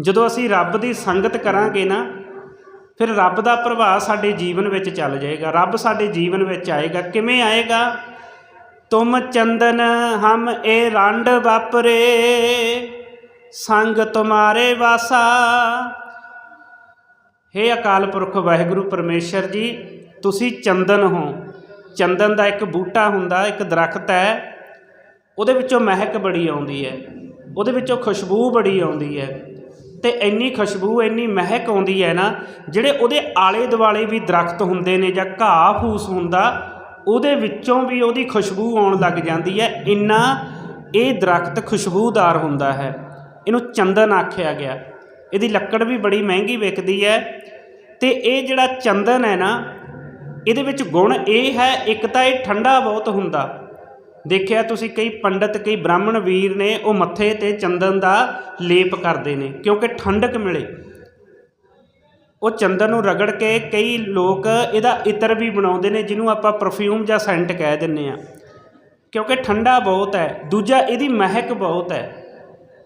ਜਦੋਂ ਅਸੀਂ ਰੱਬ ਦੀ ਸੰਗਤ ਕਰਾਂਗੇ ਨਾ, ਫਿਰ ਰੱਬ ਦਾ ਪ੍ਰਭਾਵ ਸਾਡੇ ਜੀਵਨ ਵਿੱਚ ਚੱਲ ਜਾਏਗਾ। ਰੱਬ ਸਾਡੇ ਜੀਵਨ ਵਿੱਚ ਆਏਗਾ। ਕਿਵੇਂ ਆਏਗਾ? ਤੁਮ ਚੰਦਨ ਹਮ ਇਹ ਰੰਡ ਵਾਪਰੇ, ਸੰਗ ਤੁਮਾਰੇ ਵਾਸਾ। ਹੇ ਅਕਾਲ ਪੁਰਖ ਵਾਹਿਗੁਰੂ ਪਰਮੇਸ਼ਰ ਜੀ, ਤੁਸੀਂ ਚੰਦਨ ਹੋ। ਚੰਦਨ ਦਾ ਇੱਕ ਬੂਟਾ ਹੁੰਦਾ, ਇੱਕ ਦਰਖਤ ਹੈ। ਉਹਦੇ ਵਿੱਚੋਂ ਮਹਿਕ ਬੜੀ ਆਉਂਦੀ ਹੈ। ਉਹਦੇ ਵਿੱਚੋਂ ਖੁਸ਼ਬੂ ਬੜੀ ਆਉਂਦੀ ਹੈ। ਤੇ ਇੰਨੀ ਖੁਸ਼ਬੂ, ਇੰਨੀ ਮਹਿਕ ਆਉਂਦੀ ਹੈ ਨਾ, ਜਿਹੜੇ ਉਹਦੇ ਆਲੇ ਦੁਆਲੇ ਵੀ ਦਰਖਤ ਹੁੰਦੇ ਨੇ ਜਾਂ ਘਾਹ ਫੂਸ ਹੁੰਦਾ, ਉਹਦੇ ਵਿੱਚੋਂ ਵੀ ਉਹਦੀ ਖੁਸ਼ਬੂ ਆਉਣ ਲੱਗ ਜਾਂਦੀ ਹੈ। ਇੰਨਾ ਇਹ ਦਰਖਤ ਖੁਸ਼ਬੂਦਾਰ ਹੁੰਦਾ ਹੈ। ਇਹਨੂੰ ਚੰਦਨ ਆਖਿਆ ਗਿਆ। ਇਹਦੀ ਲੱਕੜ ਵੀ ਬੜੀ ਮਹਿੰਗੀ ਵਿਕਦੀ ਹੈ ਤੇ ਇਹ ਜਿਹੜਾ ਚੰਦਨ ਹੈ ਨਾ, ਇਹਦੇ ਵਿੱਚ ਗੁਣ ਇਹ ਹੈ, ਇੱਕ ਤਾਂ ਇਹ ਠੰਡਾ ਬਹੁਤ ਹੁੰਦਾ। ਦੇਖਿਆ ਤੁਸੀਂ ਕਈ ਪੰਡਤ, ਕਈ ਬ੍ਰਾਹਮਣ ਵੀਰ ਨੇ ਉਹ ਮੱਥੇ ਤੇ ਚੰਦਨ ਦਾ ਲੇਪ ਕਰਦੇ ਨੇ, ਕਿਉਂਕਿ ਠੰਡਕ ਮਿਲੇ। ਉਹ ਚੰਦਨ ਨੂੰ ਰਗੜ ਕੇ ਕਈ ਲੋਕ ਇਹਦਾ ਇਤਰ ਵੀ ਬਣਾਉਂਦੇ ਨੇ, ਜਿਹਨੂੰ ਆਪਾਂ ਪਰਫਿਊਮ ਜਾਂ ਸੈਂਟ ਕਹਿ ਦਿੰਨੇ ਆ ਕਿਉਂਕਿ ਠੰਡਾ ਬਹੁਤ ਹੈ, ਦੂਜਾ ਇਹਦੀ ਮਹਿਕ ਬਹੁਤ ਹੈ।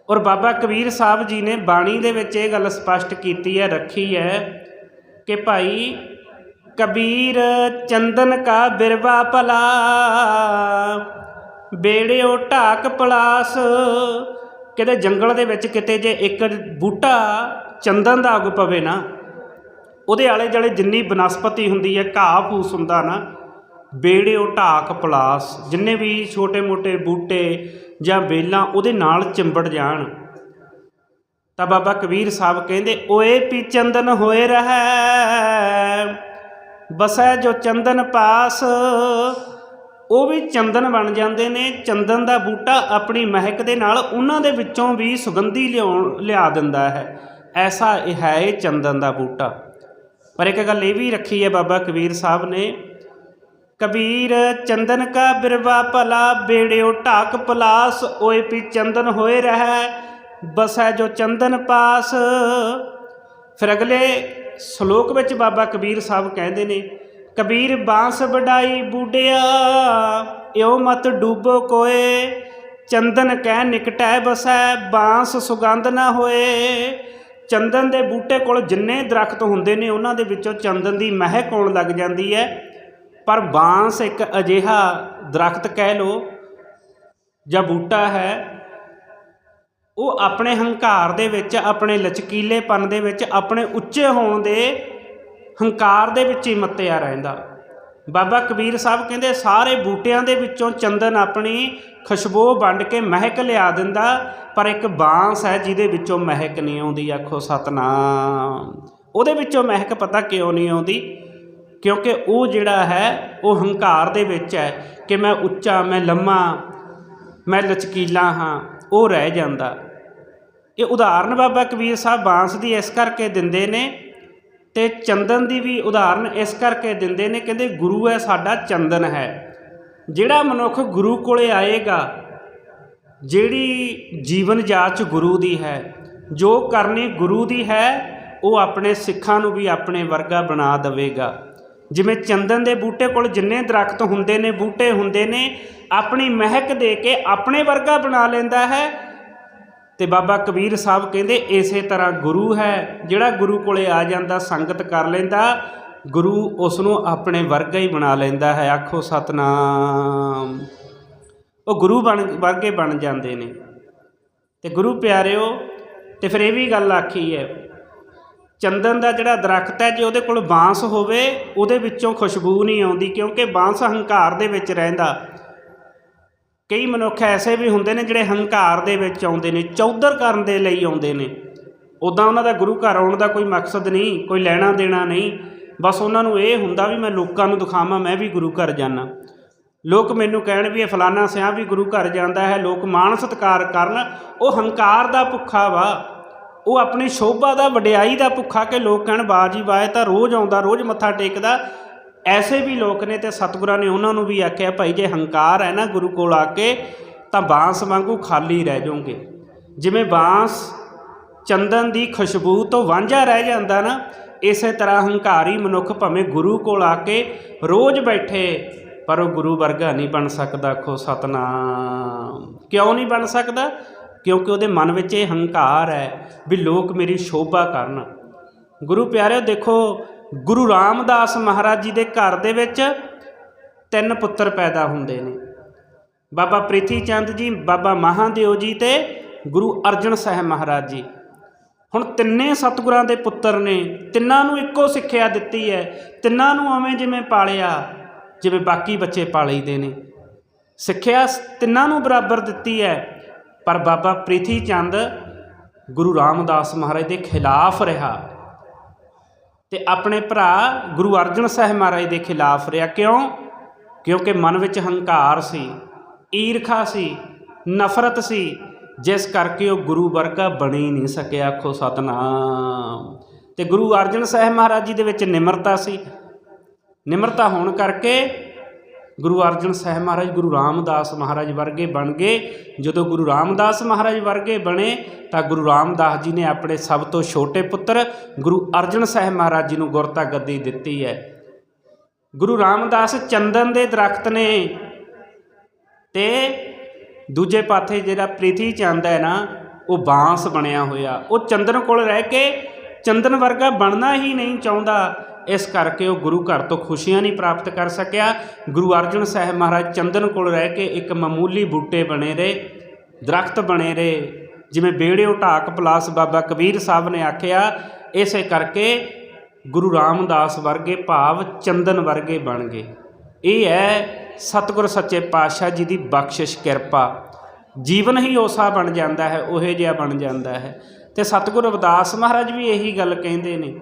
ਔਰ ਬਾਬਾ ਕਬੀਰ ਸਾਹਿਬ ਜੀ ਨੇ ਬਾਣੀ ਦੇ ਵਿੱਚ ਇਹ ਗੱਲ ਸਪਸ਼ਟ ਕੀਤੀ ਹੈ, ਰੱਖੀ ਹੈ ਕਿ ਭਾਈ ਕਬੀਰ ਚੰਦਨ ਕਾ ਬਿਰਵਾ ਭਲਾ। ਬੇੜਿਓ ਢਾਕ ਪਲਾਸ। ਕਿਤੇ ਜੰਗਲ ਦੇ ਵਿੱਚ ਕਿਤੇ ਜੇ ਇੱਕ ਬੂਟਾ ਚੰਦਨ ਦਾ ਅੱਗ ਪਵੇ ਨਾ, ਉਹਦੇ ਆਲੇ ਦੁਆਲੇ ਜਿੰਨੀ ਬਨਸਪਤੀ ਹੁੰਦੀ ਹੈ, ਘਾਹ ਫੂਸ ਹੁੰਦਾ ਨਾ, ਬੇੜਿਓ ਢਾਕ ਪਲਾਸ, ਜਿੰਨੇ ਵੀ ਛੋਟੇ-ਮੋਟੇ ਬੂਟੇ ਜਾਂ ਬੇਲਾਂ ਉਹਦੇ ਨਾਲ ਚਿੰਬੜ ਜਾਣ। ਤਾਂ ਬਾਬਾ ਕਬੀਰ ਸਾਹਿਬ ਕਹਿੰਦੇ, ਓਏ ਪੀ ਚੰਦਨ ਹੋਏ ਰਹੈ, ਬਸੈ ਜੋ ਚੰਦਨ ਪਾਸ ਉਹ ਵੀ ਚੰਦਨ ਬਣ ਜਾਂਦੇ ਨੇ। ਚੰਦਨ ਦਾ ਬੂਟਾ ਆਪਣੀ ਮਹਿਕ ਦੇ ਨਾਲ ਉਹਨਾਂ ਦੇ ਵਿੱਚੋਂ ਵੀ ਸੁਗੰਧੀ ਲਿਆਉਣ, ਲਿਆ ਦਿੰਦਾ ਹੈ। ਐਸਾ ਇਹ ਹੈ ਇਹ ਚੰਦਨ ਦਾ ਬੂਟਾ। ਪਰ ਇੱਕ ਗੱਲ ਇਹ ਵੀ ਰੱਖੀ ਹੈ ਬਾਬਾ ਕਬੀਰ ਸਾਹਿਬ ਨੇ, ਕਬੀਰ ਚੰਦਨ ਕਾ ਬਿਰਵਾ ਭਲਾ, ਬੇੜਿਓ ਢਾਕ ਪਲਾਸ, ਓਏ ਪੀ ਚੰਦਨ ਹੋਏ ਰਹਿ, ਬਸੈ ਜੋ ਚੰਦਨ ਪਾਸ। ਫਿਰ ਅਗਲੇ ਸ਼ਲੋਕ ਵਿੱਚ ਬਾਬਾ ਕਬੀਰ ਸਾਹਿਬ ਕਹਿੰਦੇ ਨੇ ਕਬੀਰ ਬਾਂਸ ਵਡਾਈ ਬੂਡਿਆ ਇਉ ਮਤ ਡੂਬੋ ਕੋਏ, ਚੰਦਨ ਕਹਿ ਨਿਕਟੈ ਬਸੈ ਬਾਂਸ ਸੁਗੰਧ ਨਾ ਹੋਏ। ਚੰਦਨ ਦੇ ਬੂਟੇ ਕੋਲ ਜਿੰਨੇ ਦਰਖਤ ਹੁੰਦੇ ਨੇ, ਉਹਨਾਂ ਦੇ ਵਿੱਚੋਂ ਚੰਦਨ ਦੀ ਮਹਿਕ ਆਉਣ ਲੱਗ ਜਾਂਦੀ ਹੈ। ਪਰ ਬਾਂਸ ਇੱਕ ਅਜਿਹਾ ਦਰਖਤ ਕਹਿ ਲੋ ਜਾਂ ਬੂਟਾ ਹੈ, ਉਹ ਆਪਣੇ ਹੰਕਾਰ ਦੇ ਵਿੱਚ, ਆਪਣੇ ਲਚਕੀਲੇਪਨ ਦੇ ਵਿੱਚ, ਆਪਣੇ ਉੱਚੇ ਹੋਣ ਦੇ ਹੰਕਾਰ ਦੇ ਵਿੱਚ ਹੀ ਮੱਤਿਆ ਰਹਿੰਦਾ। ਬਾਬਾ ਕਬੀਰ ਸਾਹਿਬ ਕਹਿੰਦੇ, ਸਾਰੇ ਬੂਟਿਆਂ ਦੇ ਵਿੱਚੋਂ ਚੰਦਨ ਆਪਣੀ ਖੁਸ਼ਬੂ ਵੰਡ ਕੇ ਮਹਿਕ ਲਿਆ ਦਿੰਦਾ, ਪਰ ਇੱਕ ਬਾਂਸ ਹੈ ਜਿਹਦੇ ਵਿੱਚੋਂ ਮਹਿਕ ਨਹੀਂ ਆਉਂਦੀ। ਆਖੋ, ਸਤਨਾਮ! ਉਹਦੇ ਵਿੱਚੋਂ ਮਹਿਕ ਪਤਾ ਕਿਉਂ ਨਹੀਂ ਆਉਂਦੀ? ਕਿਉਂਕਿ ਉਹ ਜਿਹੜਾ ਹੈ, ਉਹ ਹੰਕਾਰ ਦੇ ਵਿੱਚ ਹੈ ਕਿ ਮੈਂ ਉੱਚਾ, ਮੈਂ ਲੰਮਾ, ਮੈਂ ਲਚਕੀਲਾ ਹਾਂ, ਉਹ ਰਹਿ ਜਾਂਦਾ। ਇਹ ਉਦਾਹਰਨ ਬਾਬਾ ਕਬੀਰ ਸਾਹਿਬ ਬਾਂਸ ਦੀ ਇਸ ਕਰਕੇ ਦਿੰਦੇ ਨੇ ਤੇ ਚੰਦਨ ਦੀ ਵੀ ਉਦਾਹਰਨ ਇਸ ਕਰਕੇ ਦਿੰਦੇ ਨੇ, ਕਹਿੰਦੇ ਗੁਰੂ ਹੈ, ਸਾਡਾ ਚੰਦਨ ਹੈ। ਜਿਹੜਾ ਮਨੁੱਖ ਗੁਰੂ ਕੋਲੇ ਆਏਗਾ, ਜਿਹੜੀ ਜੀਵਨ ਜਾਚ ਗੁਰੂ ਦੀ ਹੈ, ਜੋ ਕਰਨੀ ਗੁਰੂ ਦੀ ਹੈ, ਉਹ ਆਪਣੇ ਸਿੱਖਾਂ ਨੂੰ ਵੀ ਆਪਣੇ ਵਰਗਾ ਬਣਾ ਦੇਵੇਗਾ। ਜਿਵੇਂ ਚੰਦਨ ਦੇ ਬੂਟੇ ਕੋਲ ਜਿੰਨੇ ਦਰਖਤ ਹੁੰਦੇ ਨੇ, ਬੂਟੇ ਹੁੰਦੇ ਨੇ, ਆਪਣੀ ਮਹਿਕ ਦੇ ਕੇ ਆਪਣੇ ਵਰਗਾ ਬਣਾ ਲੈਂਦਾ ਹੈ ਤੇ ਬਾਬਾ ਕਬੀਰ ਸਾਹਿਬ ਕਹਿੰਦੇ ਇਸੇ ਤਰ੍ਹਾਂ ਗੁਰੂ ਹੈ, ਜਿਹੜਾ ਗੁਰੂ ਕੋਲੇ ਆ ਜਾਂਦਾ, ਸੰਗਤ ਕਰ ਲੈਂਦਾ, ਗੁਰੂ ਉਸ ਨੂੰ ਆਪਣੇ ਵਰਗਾ ਹੀ ਬਣਾ ਲੈਂਦਾ ਹੈ। ਆਖੋ ਸਤਨਾਮ। ਉਹ ਗੁਰੂ ਬਣ, ਵਰਗੇ ਬਣ ਜਾਂਦੇ ਨੇ। ਤੇ ਗੁਰੂ ਪਿਆਰਿਓ, ਤੇ ਫਿਰ ਇਹ ਵੀ ਗੱਲ ਆਖੀ ਹੈ, ਚੰਦਨ ਦਾ ਜਿਹੜਾ ਦਰਖਤ ਹੈ, ਜੇ ਉਹਦੇ ਕੋਲ ਬਾਂਸ ਹੋਵੇ, ਉਹਦੇ ਵਿੱਚੋਂ ਖੁਸ਼ਬੂ ਨਹੀਂ ਆਉਂਦੀ, ਕਿਉਂਕਿ ਬਾਂਸ ਹੰਕਾਰ ਦੇ ਵਿੱਚ ਰਹਿੰਦਾ। ਕਈ ਮਨੁੱਖ ਐਸੇ ਵੀ ਹੁੰਦੇ ਨੇ ਜਿਹੜੇ ਹੰਕਾਰ ਦੇ ਵਿੱਚ ਆਉਂਦੇ ਨੇ, ਚੌਧਰ ਕਰਨ ਦੇ ਲਈ ਆਉਂਦੇ ਨੇ। ਉਦਾਂ ਉਹਨਾਂ ਦਾ ਗੁਰੂ ਘਰ ਆਉਣ ਦਾ ਕੋਈ ਮਕਸਦ ਨਹੀਂ, ਕੋਈ ਲੈਣਾ ਦੇਣਾ ਨਹੀਂ। ਬਸ ਉਹਨਾਂ ਨੂੰ ਇਹ ਹੁੰਦਾ ਵੀ ਮੈਂ ਲੋਕਾਂ ਨੂੰ ਦਿਖਾਵਾਂ, ਮੈਂ ਵੀ ਗੁਰੂ ਘਰ ਜਾਣਾ ਲੋਕ ਮੈਨੂੰ ਕਹਿਣ ਵੀ ਇਹ ਫਲਾਨਾ ਸਿਆਂ ਵੀ ਗੁਰੂ ਘਰ ਜਾਂਦਾ ਹੈ, ਲੋਕ ਮਾਣ ਸਤਿਕਾਰ ਕਰਨ, ਉਹ ਹੰਕਾਰ ਦਾ ਭੁੱਖਾ ਵਾ। ਉਹ ਆਪਣੀ ਸ਼ੋਭਾ ਦਾ, ਵਡਿਆਈ ਦਾ ਭੁੱਖਾ ਕਿ ਲੋਕ ਕਹਿਣ ਬਾਜੀ ਵਾਏ ਤਾਂ ਰੋਜ਼ ਆਉਂਦਾ, ਰੋਜ਼ ਮੱਥਾ ਟੇਕਦਾ। ਐਸੇ ਵੀ ਲੋਕ ਨੇ ਤੇ ਸਤਿਗੁਰਾਂ ਨੇ ਉਹਨਾਂ ਨੂੰ ਵੀ ਆਖਿਆ, ਭਾਈ ਜੇ ਹੰਕਾਰ ਹੈ ਨਾ ਗੁਰੂ ਕੋਲ ਆ ਕੇ, ਤਾਂ ਬਾਂਸ ਵਾਂਗੂ ਖਾਲੀ ਰਹਿ ਜਾਓਗੇ। ਜਿਵੇਂ ਬਾਂਸ ਚੰਦਨ ਦੀ ਖੁਸ਼ਬੂ ਤੋਂ ਵਾਂਝਾ ਰਹਿ ਜਾਂਦਾ ਨਾ, ਇਸੇ ਤਰ੍ਹਾਂ ਹੰਕਾਰੀ ਮਨੁੱਖ ਭਾਵੇਂ ਗੁਰੂ ਕੋਲ ਆ ਕੇ ਰੋਜ਼ ਬੈਠੇ, ਪਰ ਉਹ ਗੁਰੂ ਵਰਗਾ ਨਹੀਂ ਬਣ ਸਕਦਾ ਖੋ ਸਤਨਾਮ। ਕਿਉਂ ਨਹੀਂ ਬਣ ਸਕਦਾ? ਕਿਉਂਕਿ ਉਹਦੇ ਮਨ ਵਿੱਚ ਇਹ ਹੰਕਾਰ ਹੈ ਵੀ ਲੋਕ ਮੇਰੀ ਸ਼ੋਭਾ ਕਰਨ। ਗੁਰੂ ਪਿਆਰਿਓ, ਦੇਖੋ ਗੁਰੂ ਰਾਮਦਾਸ ਮਹਾਰਾਜ ਜੀ ਦੇ ਘਰ ਦੇ ਵਿੱਚ ਤਿੰਨ ਪੁੱਤਰ ਪੈਦਾ ਹੁੰਦੇ ਨੇ। ਬਾਬਾ ਪ੍ਰਿਥੀ ਚੰਦ ਜੀ, ਬਾਬਾ ਮਹਾਦੇਵ ਜੀ ਤੇ ਗੁਰੂ ਅਰਜਨ ਸਾਹਿਬ ਮਹਾਰਾਜ ਜੀ। ਹੁਣ ਤਿੰਨੇ ਸਤਿਗੁਰਾਂ ਦੇ ਪੁੱਤਰ ਨੇ। ਤਿੰਨਾਂ ਨੂੰ ਇੱਕੋ ਸਿੱਖਿਆ ਦਿੱਤੀ ਹੈ। ਤਿੰਨਾਂ ਨੂੰ ਐਵੇਂ ਜਿਵੇਂ ਪਾਲਿਆ, ਜਿਵੇਂ ਬਾਕੀ ਬੱਚੇ ਪਾਲੀਦੇ ਨੇ। ਸਿੱਖਿਆ ਤਿੰਨਾਂ ਨੂੰ ਬਰਾਬਰ ਦਿੱਤੀ ਹੈ। ਪਰ ਬਾਬਾ ਪ੍ਰਿਥੀ ਚੰਦ ਗੁਰੂ ਰਾਮਦਾਸ ਮਹਾਰਾਜ ਦੇ ਖਿਲਾਫ ਰਿਹਾ। ਤੇ ਆਪਣੇ ਭਰਾ ਗੁਰੂ ਅਰਜਨ ਸਾਹਿਬ ਮਹਾਰਾਜ ਦੇ ਖਿਲਾਫ ਰਿਹਾ। ਕਿਉਂ? ਕਿਉਂਕਿ ਮਨ ਵਿੱਚ ਹੰਕਾਰ ਸੀ, ਈਰਖਾ ਸੀ, ਨਫ਼ਰਤ ਸੀ, ਜਿਸ ਕਰਕੇ ਉਹ ਗੁਰੂ ਵਰਗਾ ਬਣੀ ਨਹੀਂ ਸਕਿਆ ਆਖੋ ਸਤਨਾਮ। ਤੇ ਗੁਰੂ ਅਰਜਨ ਸਾਹਿਬ ਮਹਾਰਾਜ ਜੀ ਦੇ ਵਿੱਚ ਨਿਮਰਤਾ ਸੀ। ਨਿਮਰਤਾ ਹੋਣ ਕਰਕੇ ਗੁਰੂ ਅਰਜਨ ਸਾਹਿਬ ਮਹਾਰਾਜ ਗੁਰੂ ਰਾਮਦਾਸ ਮਹਾਰਾਜ ਵਰਗੇ ਬਣ ਗਏ। ਜਦੋਂ ਗੁਰੂ ਰਾਮਦਾਸ ਮਹਾਰਾਜ ਵਰਗੇ ਬਣੇ, ਤਾਂ ਗੁਰੂ ਰਾਮਦਾਸ ਜੀ ਨੇ ਆਪਣੇ ਸਭ ਤੋਂ ਛੋਟੇ ਪੁੱਤਰ ਗੁਰੂ ਅਰਜਨ ਸਾਹਿਬ ਮਹਾਰਾਜ ਜੀ ਨੂੰ ਗੁਰਤਾ ਗੱਦੀ ਦਿੱਤੀ ਹੈ। ਗੁਰੂ ਰਾਮਦਾਸ ਚੰਦਨ ਦੇ ਦਰਖਤ ਨੇ ਤੇ ਦੂਜੇ ਪਾਸੇ ਜਿਹੜਾ ਪ੍ਰੀਤੀ ਚੰਦ ਹੈ ਨਾ, ਉਹ ਬਾਂਸ ਬਣਿਆ ਹੋਇਆ। ਉਹ ਚੰਦਨ ਕੋਲ ਰਹਿ ਕੇ ਚੰਦਨ ਵਰਗਾ ਬਣਨਾ ਹੀ ਨਹੀਂ ਚਾਹੁੰਦਾ। ਇਸ ਕਰਕੇ ਉਹ ਗੁਰੂ ਘਰ ਤੋਂ ਖੁਸ਼ੀਆਂ ਨਹੀਂ ਪ੍ਰਾਪਤ ਕਰ ਸਕਿਆ। ਗੁਰੂ ਅਰਜਨ ਸਾਹਿਬ ਮਹਾਰਾਜ ਚੰਦਨ ਕੋਲ ਰਹਿ ਕੇ ਇੱਕ ਮਾਮੂਲੀ ਬੂਟੇ ਬਣੇ ਰਹੇ, ਦਰਖਤ ਬਣੇ ਰਹੇ, ਜਿਵੇਂ ਬੇੜਿਓ ਢਾਕ ਪਲਾਸ ਬਾਬਾ ਕਬੀਰ ਸਾਹਿਬ ਨੇ ਆਖਿਆ। ਇਸੇ ਕਰਕੇ ਗੁਰੂ ਰਾਮਦਾਸ ਵਰਗੇ ਭਾਵ ਚੰਦਨ ਵਰਗੇ ਬਣ ਗਏ। ਇਹ ਹੈ ਸਤਿਗੁਰ ਸੱਚੇ ਪਾਤਸ਼ਾਹ ਜੀ ਦੀ ਬਖਸ਼ਿਸ਼ ਕਿਰਪਾ। ਜੀਵਨ ਹੀ ਉਸਾ ਬਣ ਜਾਂਦਾ ਹੈ, ਉਹੇ ਜਿਹਾ ਬਣ ਜਾਂਦਾ ਹੈ। ਤੇ ਸਤਿਗੁਰ ਅਵਦਾਸ ਮਹਾਰਾਜ ਵੀ ਇਹੀ ਗੱਲ ਕਹਿੰਦੇ ਨੇ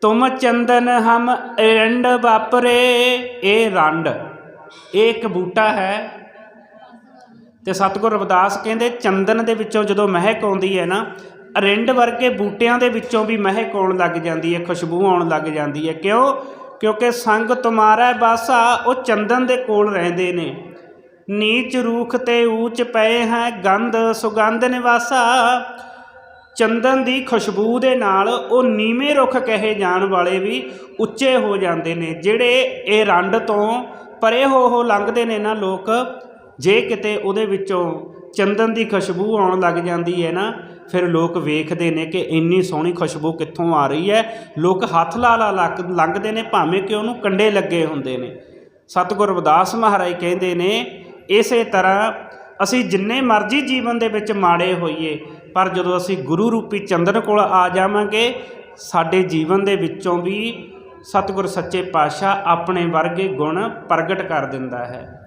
ਤੁਮ ਚੰਦਨ ਹਮ ਰੰਡ ਵਾਪਰੇ। ਇਹ ਰੰਡ, ਇਹ ਇੱਕ ਬੂਟਾ ਹੈ। ਤੇ ਸਤਿਗੁਰ ਰਵਿਦਾਸ ਕਹਿੰਦੇ, ਚੰਦਨ ਦੇ ਵਿੱਚੋਂ ਜਦੋਂ ਮਹਿਕ ਆਉਂਦੀ ਹੈ ਨਾ ਅਰਿੰਡ ਵਰਗੇ ਬੂਟਿਆਂ ਦੇ ਵਿੱਚੋਂ ਵੀ ਮਹਿਕ ਆਉਣ ਲੱਗ ਜਾਂਦੀ ਹੈ, ਖੁਸ਼ਬੂ ਆਉਣ ਲੱਗ ਜਾਂਦੀ ਹੈ। ਕਿਉਂ? ਕਿਉਂਕਿ ਸੰਗ ਤੁਮਾਰਾ ਬਾਸਾ, ਉਹ ਚੰਦਨ ਦੇ ਕੋਲ ਰਹਿੰਦੇ ਨੇ। ਨੀਚ ਰੂਖ ਤੇ ਊਚ ਪਏ ਹੈ, ਗੰਧ ਸੁਗੰਧ ਨਿਵਾਸਾ। ਚੰਦਨ ਦੀ ਖੁਸ਼ਬੂ ਦੇ ਨਾਲ ਉਹ ਨੀਵੇਂ ਰੁੱਖ ਕਹੇ ਜਾਣ ਵਾਲੇ ਵੀ ਉੱਚੇ ਹੋ ਜਾਂਦੇ ਨੇ, ਜਿਹੜੇ ਇਹ ਰੰਡ ਤੋਂ ਪਰੇ ਹੋ ਹੋ ਲੰਘਦੇ ਨੇ ਨਾ ਲੋਕ। ਜੇ ਕਿਤੇ ਉਹਦੇ ਵਿੱਚੋਂ ਚੰਦਨ ਦੀ ਖੁਸ਼ਬੂ ਆਉਣ ਲੱਗ ਜਾਂਦੀ ਹੈ ਨਾ, ਫਿਰ ਲੋਕ ਵੇਖਦੇ ਨੇ ਕਿ ਇੰਨੀ ਸੋਹਣੀ ਖੁਸ਼ਬੂ ਕਿੱਥੋਂ ਆ ਰਹੀ ਹੈ। ਲੋਕ ਹੱਥ ਲਾ ਲਾ ਲੰਘਦੇ ਨੇ, ਭਾਵੇਂ ਕਿ ਉਹਨੂੰ ਕੰਡੇ ਲੱਗੇ ਹੁੰਦੇ ਨੇ। ਸਤਿਗੁਰ ਰਵਿਦਾਸ ਮਹਾਰਾਜ ਕਹਿੰਦੇ ਨੇ, ਇਸੇ ਤਰ੍ਹਾਂ ਅਸੀਂ ਜਿੰਨੇ ਮਰਜ਼ੀ ਜੀਵਨ ਦੇ ਵਿੱਚ ਮਾੜੇ ਹੋਈਏ ਪਰ ਜਦੋਂ ਅਸੀਂ ਗੁਰੂ ਰੂਪੀ ਚੰਦਨ ਕੋਲ ਆ ਜਾਵਾਂਗੇ, ਸਾਡੇ ਜੀਵਨ ਦੇ ਵਿੱਚੋਂ ਵੀ ਸਤਿਗੁਰ ਸੱਚੇ ਪਾਤਸ਼ਾਹ ਆਪਣੇ ਵਰਗੇ ਗੁਣ ਪ੍ਰਗਟ ਕਰ ਦਿੰਦਾ ਹੈ।